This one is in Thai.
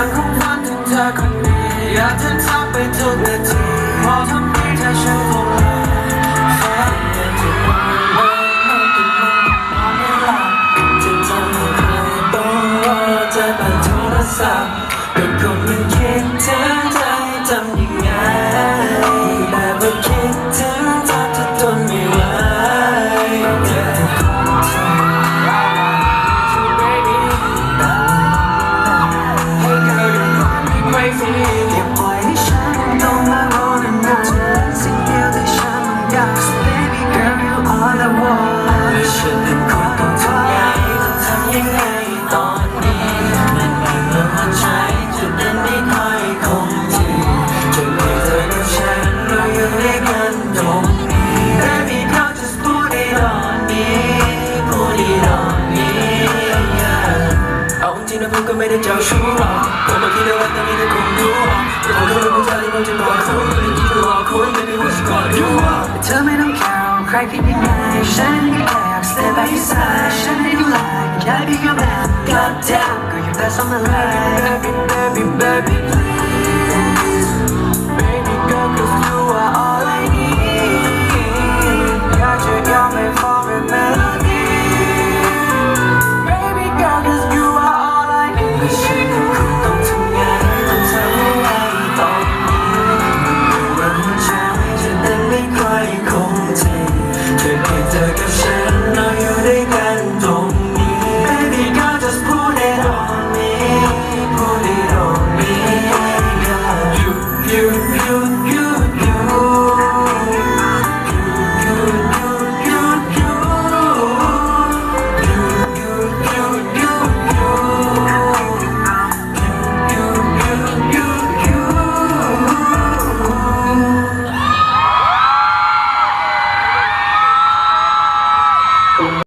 ฉันคงฝันถึงเธอคนนี้อยากจะทำไปจนนาที นะผมก็ไม่ได้เจ้าชู้หรอกผมมาคิดเอาไว้แต่ไม่ได้คงรู้หรอกแต่มก็รู้ว่าใจมันจะบอกคุณไม่ได้คิดว่าคุณไม่มีว่าจะกอดอยู่หเธอไม่ต้องแคร์ใครคิดยังไงฉันก็แอบ stay by your side ฉันไม่ดูแลอยากให้ be your man goddamn girl you're the summer light baby baby baby